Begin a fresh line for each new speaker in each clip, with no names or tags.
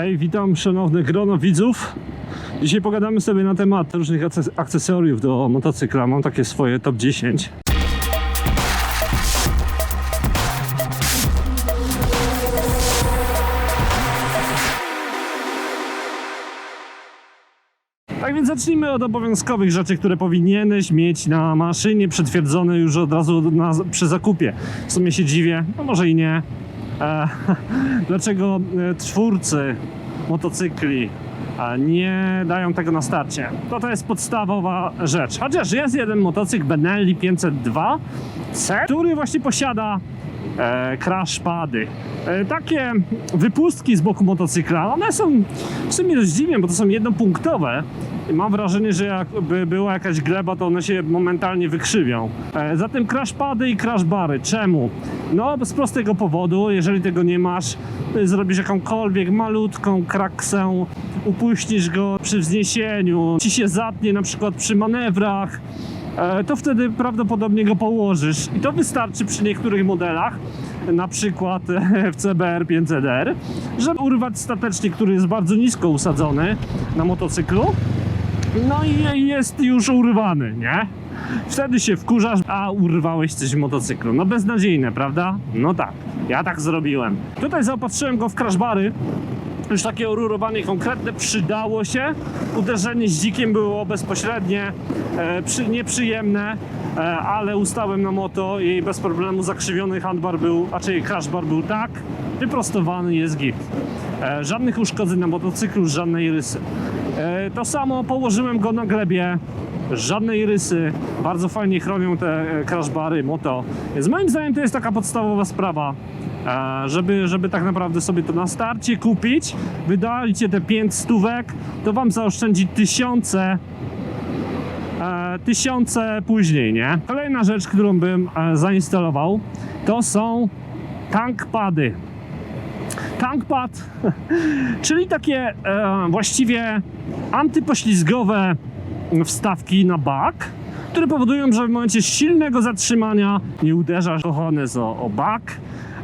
Hej, witam szanowne grono widzów. Dzisiaj pogadamy sobie na temat różnych akces- akcesoriów do motocykla. Mam takie swoje top 10. Tak więc zacznijmy od obowiązkowych rzeczy, które powinieneś mieć na maszynie, przetwierdzone już od razu na, przy zakupie. W sumie się dziwię, no może i nie. Dlaczego e, twórcy motocykli nie dają tego na starcie? To to jest podstawowa rzecz. Chociaż jest jeden motocykl Benelli 502 C, który właśnie posiada crash pady. E, takie wypustki z boku motocykla, one są w sumie dość dziwne, bo to są jednopunktowe. I mam wrażenie, że jakby była jakaś gleba, to one się momentalnie wykrzywią. E, zatem crash pady i crash bary. Czemu? No z prostego powodu, jeżeli tego nie masz, zrobisz jakąkolwiek malutką kraksę, upuścisz go przy wzniesieniu, ci się zatnie na przykład przy manewrach, e, to wtedy prawdopodobnie go położysz. I to wystarczy przy niektórych modelach, na przykład w CBR 500R, żeby urwać statecznik, który jest bardzo nisko usadzony na motocyklu. No i jest już urwany, nie? Wtedy się wkurzasz, a urwałeś coś w motocyklu. No beznadziejne, prawda? No tak, ja tak zrobiłem. Tutaj zaopatrzyłem go w crashbary. Już takie orurowanie konkretne przydało się. Uderzenie z dzikiem było bezpośrednie, e, przy, nieprzyjemne, e, ale ustałem na moto i bez problemu zakrzywiony handbar był, raczej crashbar był tak, wyprostowany jest git. E, żadnych uszkodzeń na motocyklu, żadnej rysy. To samo położyłem go na glebie, żadnej rysy, bardzo fajnie chronią te crashbary, moto. Więc moim zdaniem to jest taka podstawowa sprawa, żeby, żeby tak naprawdę sobie to na starcie kupić, wydalicie te 5 stówek, to wam zaoszczędzi tysiące e, tysiące później, nie? Kolejna rzecz, którą bym e, zainstalował, to są tankpady. Tankpad, czyli takie e, właściwie antypoślizgowe wstawki na bak, które powodują, że w momencie silnego zatrzymania nie uderzasz ochones o, o bak.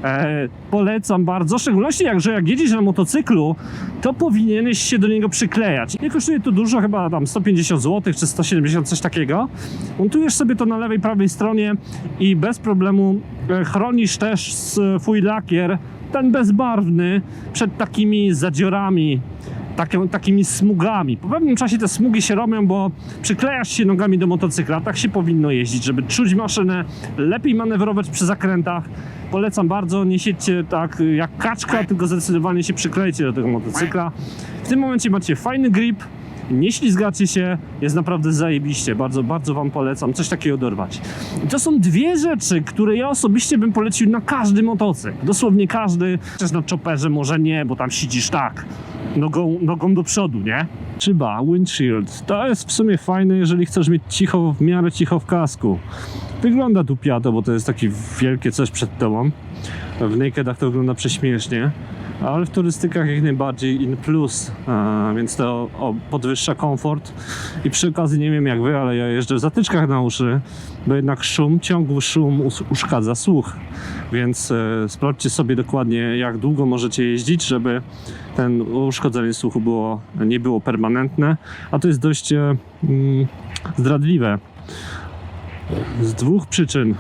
E, polecam bardzo, w szczególności jak, że jak jedziesz na motocyklu, to powinieneś się do niego przyklejać. Nie kosztuje to dużo, chyba tam 150 zł czy 170, coś takiego. Montujesz sobie to na lewej, prawej stronie i bez problemu e, chronisz też swój lakier, ten bezbarwny, przed takimi zadziorami taką, takimi smugami. Po pewnym czasie te smugi się robią, bo przyklejasz się nogami do motocykla. Tak się powinno jeździć, żeby czuć maszynę, lepiej manewrować przy zakrętach. Polecam bardzo, nie siedźcie tak jak kaczka, tylko zdecydowanie się przyklejcie do tego motocykla. W tym momencie macie fajny grip, nie ślizgacie się, jest naprawdę zajebiście. Bardzo, bardzo Wam polecam coś takiego dorwać. I to są dwie rzeczy, które ja osobiście bym polecił na każdy motocykl. Dosłownie każdy. Chociaż na chopperze może nie, bo tam siedzisz tak, nogą, nogą do przodu, nie? Szyba, windshield. To jest w sumie fajne, jeżeli chcesz mieć cicho, w miarę cicho w kasku. Wygląda tu piato, bo to jest takie wielkie coś przed tobą. W nakedach to wygląda prześmiesznie. Ale w turystykach jak najbardziej in plus, a, więc to podwyższa komfort. I przy okazji nie wiem jak wy, ale ja jeżdżę w zatyczkach na uszy, bo jednak szum, ciągły szum us- uszkadza słuch. Więc e, sprawdźcie sobie dokładnie jak długo możecie jeździć, żeby ten uszkodzenie słuchu było, nie było permanentne. A to jest dość e, mm, zdradliwe. Z dwóch przyczyn.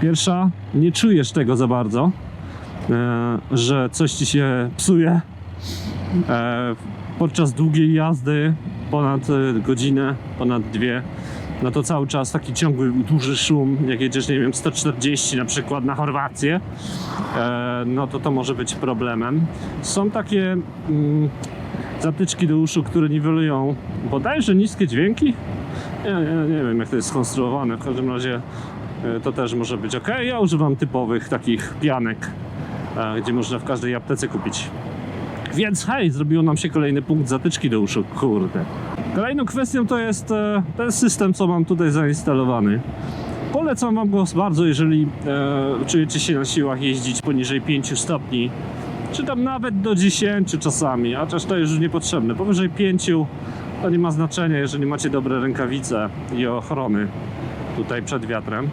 Pierwsza, nie czujesz tego za bardzo e, że coś ci się psuje e, podczas długiej jazdy ponad e, godzinę, ponad dwie no to cały czas taki ciągły, duży szum, jak jedziesz, nie wiem, 140 na przykład na Chorwację, e, no to to może być problemem. Są takie mm, zatyczki do uszu, które niwelują bodajże niskie dźwięki. Nie wiem, jak to jest skonstruowane, w każdym razie e, to też może być ok. Ja używam typowych takich pianek, e, gdzie można w każdej aptece kupić. Więc hej, zrobiło nam się kolejny punkt zatyczki do uszu, kurde. Kolejną kwestią to jest e, ten system, co mam tutaj zainstalowany. Polecam Wam go bardzo, jeżeli e, czujecie się na siłach jeździć poniżej 5 stopni, czy tam nawet do 10 czasami, a chociaż to już niepotrzebne. Powyżej 5 to nie ma znaczenia, jeżeli macie dobre rękawice i ochrony tutaj przed wiatrem.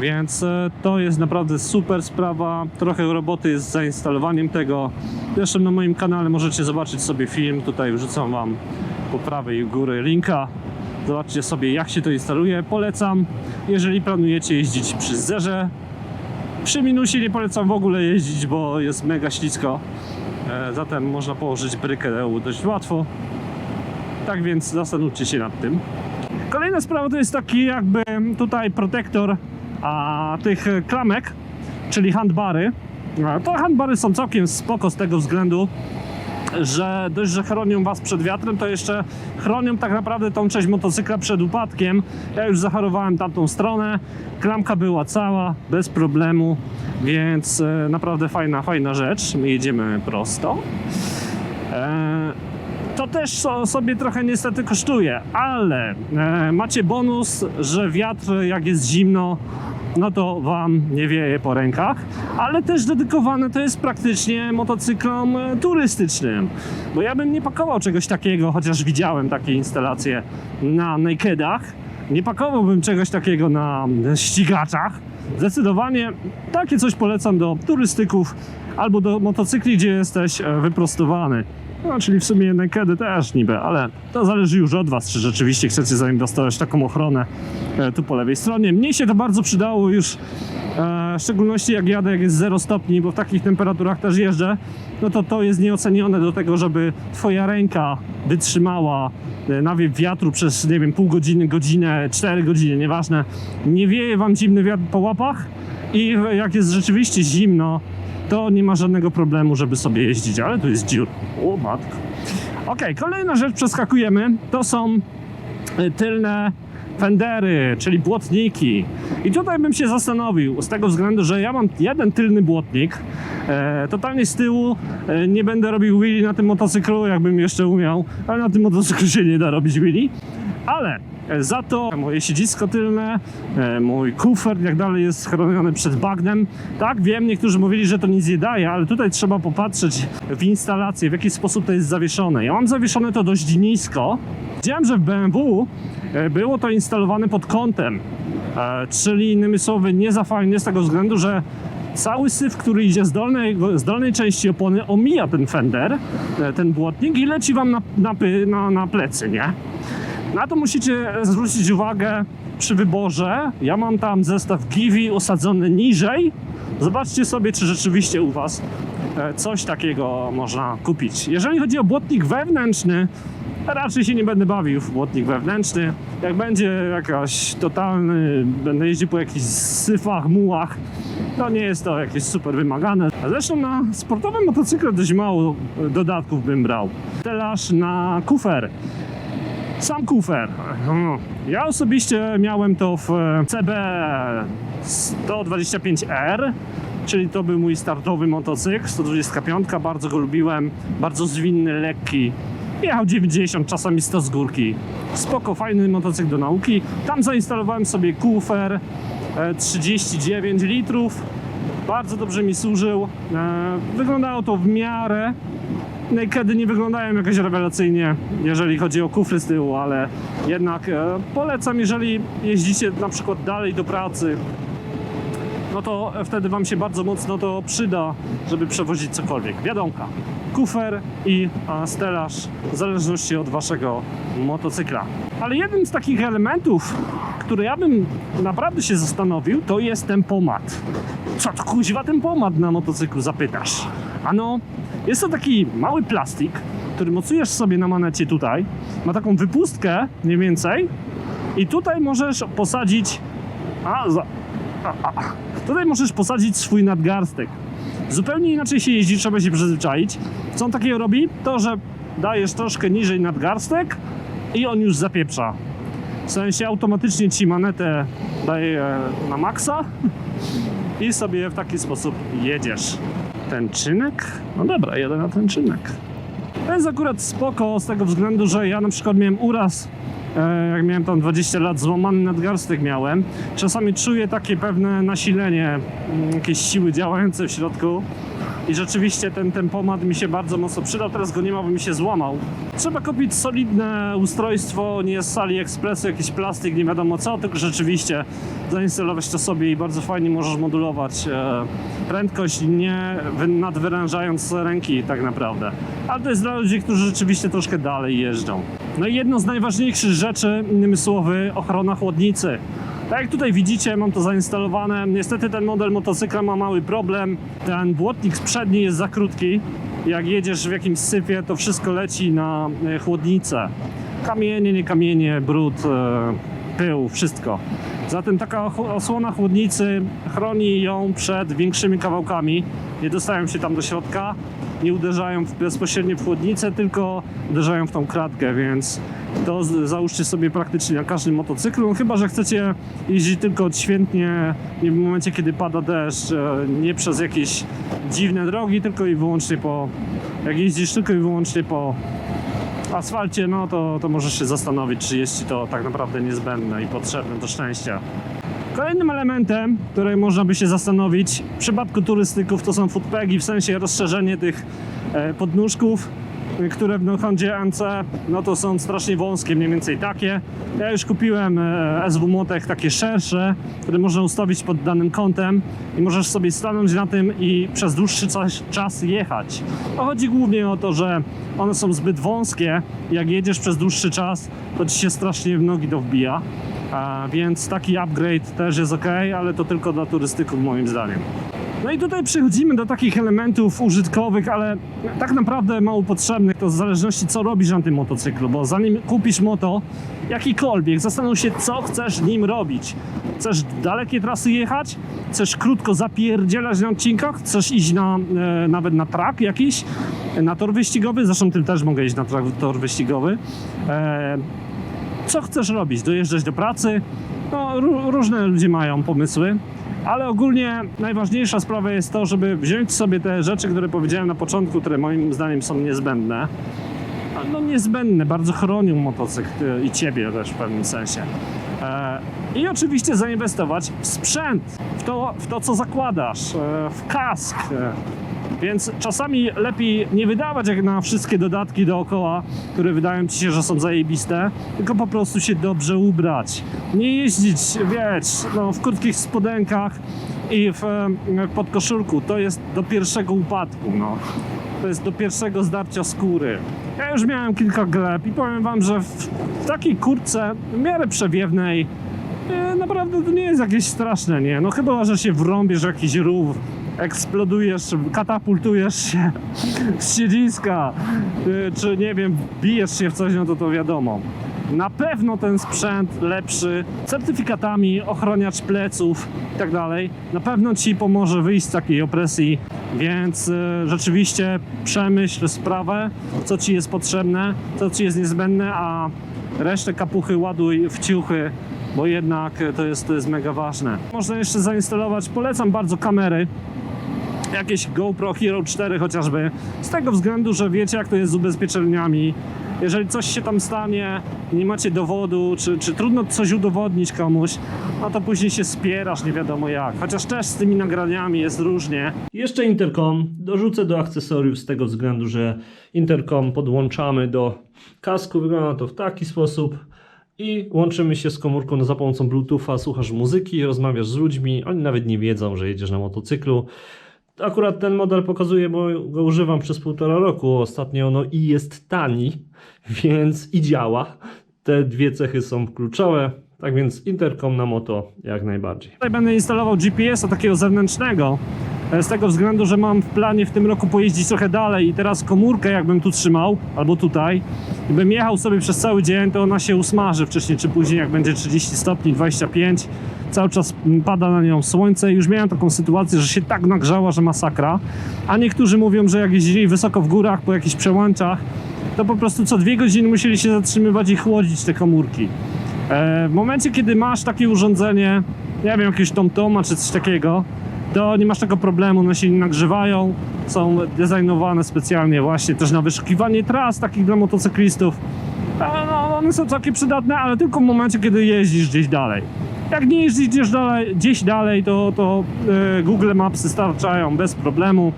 Więc e, to jest naprawdę super sprawa. Trochę roboty jest z zainstalowaniem tego. Zresztą na moim kanale możecie zobaczyć sobie film. Tutaj wrzucam Wam po prawej góry linka. Zobaczcie sobie jak się to instaluje. Polecam, jeżeli planujecie jeździć przy zerze. Przy minusie nie polecam w ogóle jeździć, bo jest mega ślisko. E, Zatem można położyć brykę dość łatwo. Tak więc zastanówcie się nad tym. Kolejna sprawa to jest taki jakby tutaj protektor a, tych klamek, czyli handbary. To handbary są całkiem spoko z tego względu, że dość, że chronią Was przed wiatrem, to jeszcze chronią tak naprawdę tą część motocykla przed upadkiem. Ja już zacharowałem tamtą stronę, klamka była cała, bez problemu, więc e, naprawdę fajna, fajna rzecz. My jedziemy prosto. E, to też so, sobie trochę niestety kosztuje, ale e, macie bonus, że wiatr jak jest zimno, no to wam nie wieje po rękach, ale też dedykowane to jest praktycznie motocyklom e, turystycznym, bo ja bym nie pakował czegoś takiego, chociaż widziałem takie instalacje na nakedach, nie pakowałbym czegoś takiego na ścigaczach. Zdecydowanie takie coś polecam do turystyków albo do motocykli, gdzie jesteś e, wyprostowany. No, czyli w sumie nakedy też niby, ale to zależy już od Was, czy rzeczywiście chcecie zainwestować taką ochronę e, tu po lewej stronie. Mnie się to bardzo przydało już, e, w szczególności jak jadę, jak jest 0 stopni, bo w takich temperaturach też jeżdżę, no to to jest nieocenione do tego, żeby Twoja ręka wytrzymała e, nawiew wiatru przez, nie wiem, pół godziny, godzinę, 4 godziny, nieważne. Nie wieje Wam zimny wiatr po łapach i jak jest rzeczywiście zimno, to nie ma żadnego problemu, żeby sobie jeździć, ale tu jest dziur. O matko. Okej, kolejna rzecz przeskakujemy. To są y, tylne fendery, czyli błotniki. I tutaj bym się zastanowił, z tego względu, że ja mam jeden tylny błotnik, e, totalnie z tyłu, e, nie będę robił wheelie na tym motocyklu, jakbym jeszcze umiał, ale na tym motocyklu się nie da robić wheelie. Ale za to moje siedzisko tylne, e, mój kufer, jak dalej jest chroniony przed bagnem. Tak, wiem, niektórzy mówili, że to nic nie daje, ale tutaj trzeba popatrzeć w instalację, w jaki sposób to jest zawieszone. Ja mam zawieszone to dość nisko. Widziałem, że w BMW e, było to instalowane pod kątem, e, czyli innymi słowy nie za fajnie z tego względu, że cały syf, który idzie z dolnej, z dolnej części opony omija ten fender, ten błotnik i leci wam na, na, na plecy, nie? Na to musicie zwrócić uwagę przy wyborze. Ja mam tam zestaw Givi osadzony niżej. Zobaczcie sobie, czy rzeczywiście u Was e, coś takiego można kupić. Jeżeli chodzi o błotnik wewnętrzny, raczej się nie będę bawił w błotnik wewnętrzny. Jak będzie jakaś totalny, będę jeździł po jakichś syfach, mułach, to nie jest to jakieś super wymagane. Zresztą na sportowym motocyklu dość mało dodatków bym brał. Telaż na kufer. Sam kufer. No. Ja osobiście miałem to w e, CB 125R, czyli to był mój startowy motocykl, 125, bardzo go lubiłem, bardzo zwinny, lekki. Jechał 90, czasami 100 z górki. Spoko, fajny motocykl do nauki. Tam zainstalowałem sobie kufer e, 39 litrów. Bardzo dobrze mi służył. E, Wyglądało to w miarę. Nakedy nie wyglądają jakoś rewelacyjnie, jeżeli chodzi o kufry z tyłu, ale jednak e, polecam, jeżeli jeździcie na przykład dalej do pracy, no to wtedy Wam się bardzo mocno to przyda, żeby przewozić cokolwiek. Wiadomka, kufer i a, stelaż w zależności od Waszego motocykla. Ale jednym z takich elementów, który ja bym naprawdę się zastanowił, to jest tempomat. Co to kuźwa tempomat na motocyklu, zapytasz? Ano, jest to taki mały plastik, który mocujesz sobie na manecie tutaj. Ma taką wypustkę mniej więcej i tutaj możesz posadzić... A, za, a, a. Tutaj możesz posadzić swój nadgarstek. Zupełnie inaczej się jeździ, trzeba się przyzwyczaić. Co on takiego robi? To, że dajesz troszkę niżej nadgarstek i on już zapieprza. W sensie automatycznie ci manetę daje na maksa i sobie w taki sposób jedziesz. Ten czynek? No dobra, jedę na ten czynek. To jest akurat spoko z tego względu, że ja na przykład miałem uraz, e, jak miałem tam 20 lat, złamany nadgarstek miałem. Czasami czuję takie pewne nasilenie, mm, jakieś siły działające w środku i rzeczywiście ten tempomat mi się bardzo mocno przydał. Teraz go nie ma, bo mi się złamał. Trzeba kupić solidne ustrojstwo, nie z sali ekspresu, jakiś plastik, nie wiadomo co, tylko rzeczywiście zainstalować to sobie i bardzo fajnie możesz modulować e, prędkość, nie wy- nadwyrężając ręki tak naprawdę. Ale to jest dla ludzi, którzy rzeczywiście troszkę dalej jeżdżą. No i jedno z najważniejszych rzeczy, innymi słowy, ochrona chłodnicy. Tak jak tutaj widzicie, mam to zainstalowane. Niestety ten model motocykla ma mały problem. Ten błotnik przedni jest za krótki. Jak jedziesz w jakimś sypie, to wszystko leci na e, chłodnicę. Kamienie, nie kamienie, brud, e, pył, wszystko. Zatem taka osłona chłodnicy chroni ją przed większymi kawałkami. Nie dostają się tam do środka, nie uderzają bezpośrednio w chłodnicę, tylko uderzają w tą kratkę, więc to załóżcie sobie praktycznie na każdym motocyklu, chyba że chcecie jeździć tylko odświętnie nie w momencie, kiedy pada deszcz, e, nie przez jakieś dziwne drogi, tylko i wyłącznie po, jak jeździsz tylko i wyłącznie po asfalcie, no to, to możesz się zastanowić, czy jest ci to tak naprawdę niezbędne i potrzebne do szczęścia. Kolejnym elementem, który można by się zastanowić w przypadku turystyków, to są footpegi, w sensie rozszerzenie tych e, podnóżków, które w Hondzie MC no to są strasznie wąskie, mniej więcej takie. Ja już kupiłem e, SW Motech takie szersze, które można ustawić pod danym kątem i możesz sobie stanąć na tym i przez dłuższy czas, jechać. No, chodzi głównie o to, że one są zbyt wąskie. Jak jedziesz przez dłuższy czas, to ci się strasznie w nogi to wbija. A, więc taki upgrade też jest ok, ale to tylko dla turystyków moim zdaniem. No i tutaj przechodzimy do takich elementów użytkowych, ale tak naprawdę mało potrzebnych, to w zależności co robisz na tym motocyklu, bo zanim kupisz moto, jakikolwiek, zastanów się co chcesz nim robić. Chcesz dalekie trasy jechać? Chcesz krótko zapierdzielać na odcinkach? Chcesz iść na, e, nawet na track jakiś? Na tor wyścigowy? Zresztą tym też mogę iść na track, tor wyścigowy. E, co chcesz robić? Dojeżdżać do pracy? No, ró- różne ludzie mają pomysły, ale ogólnie najważniejsza sprawa jest to, żeby wziąć sobie te rzeczy, które powiedziałem na początku, które moim zdaniem są niezbędne. No niezbędne, bardzo chronią motocykl e, i ciebie też w pewnym sensie. E, I oczywiście zainwestować w sprzęt, w to, w to co zakładasz, e, w kask. Więc czasami lepiej nie wydawać jak na wszystkie dodatki dookoła, które wydają ci się, że są zajebiste, tylko po prostu się dobrze ubrać. Nie jeździć, wiesz, no, w krótkich spodenkach i w, e, w podkoszulku. To jest do pierwszego upadku, no. To jest do pierwszego zdarcia skóry. Ja już miałem kilka gleb i powiem wam, że w, w takiej kurtce w miarę przewiewnej e, naprawdę to nie jest jakieś straszne, nie? No chyba, że się wrąbiesz jakiś rów, eksplodujesz, katapultujesz się z siedziska, y, czy nie wiem, bijesz się w coś, no to to wiadomo. Na pewno ten sprzęt lepszy, certyfikatami, ochroniacz pleców i tak dalej, na pewno ci pomoże wyjść z takiej opresji, więc y, rzeczywiście przemyśl sprawę, co ci jest potrzebne, co ci jest niezbędne, a resztę kapuchy ładuj w ciuchy, bo jednak to jest, to jest mega ważne. Można jeszcze zainstalować, polecam bardzo kamery, jakieś GoPro Hero 4 chociażby, z tego względu, że wiecie jak to jest z ubezpieczeniami. Jeżeli coś się tam stanie, nie macie dowodu, czy, czy trudno coś udowodnić komuś, no to później się spierasz nie wiadomo jak. Chociaż też z tymi nagraniami jest różnie.
Jeszcze interkom. Dorzucę do akcesoriów z tego względu, że interkom podłączamy do kasku. Wygląda to w taki sposób. I łączymy się z komórką za pomocą Bluetootha, słuchasz muzyki, rozmawiasz z ludźmi, oni nawet nie wiedzą, że jedziesz na motocyklu. Akurat ten model pokazuję, bo go używam przez półtora roku ostatnio, no i jest tani, więc i działa. Te dwie cechy są kluczowe, tak więc interkom na moto jak najbardziej.
Tutaj będę instalował GPS-a takiego zewnętrznego. e, Z tego względu, że mam w planie w tym roku pojeździć trochę dalej i teraz komórkę jakbym tu trzymał, albo tutaj, i bym jechał sobie przez cały dzień, to ona się usmaży wcześniej czy później, jak będzie 30 stopni, 25. Cały czas pada na nią słońce. Już miałem taką sytuację, że się tak nagrzała, że masakra. A niektórzy mówią, że jak jeździli wysoko w górach, po jakichś przełęczach, to po prostu co dwie godziny musieli się zatrzymywać i chłodzić te komórki. E, W momencie, kiedy masz takie urządzenie, nie wiem, jakiegoś TomToma czy coś takiego, to nie masz tego problemu, one się nie nagrzewają, są designowane specjalnie właśnie też na wyszukiwanie tras takich dla motocyklistów. E, No, one są takie przydatne, ale tylko w momencie, kiedy jeździsz gdzieś dalej. Jak nie jeździsz gdzieś dalej, gdzieś dalej to, to e, Google Mapsy starczają bez problemu.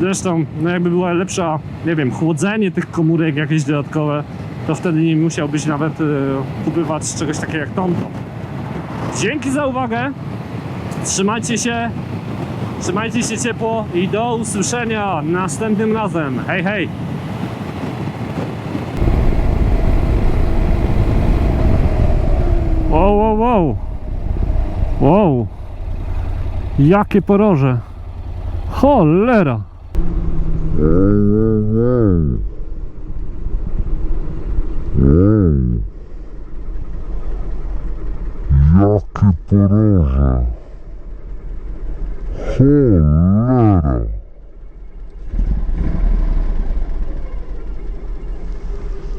Zresztą, no jakby była lepsza, nie wiem, chłodzenie tych komórek jakieś dodatkowe, to wtedy nie musiałbyś nawet e, kupywać czegoś takiego jak Tomtom. Dzięki za uwagę. Trzymajcie się. Trzymajcie się ciepło i do usłyszenia następnym razem. Hej, hej! Wow, wow, wow! Wow! Jakie poroże! Cholera!
Jakie poroże. Cholera.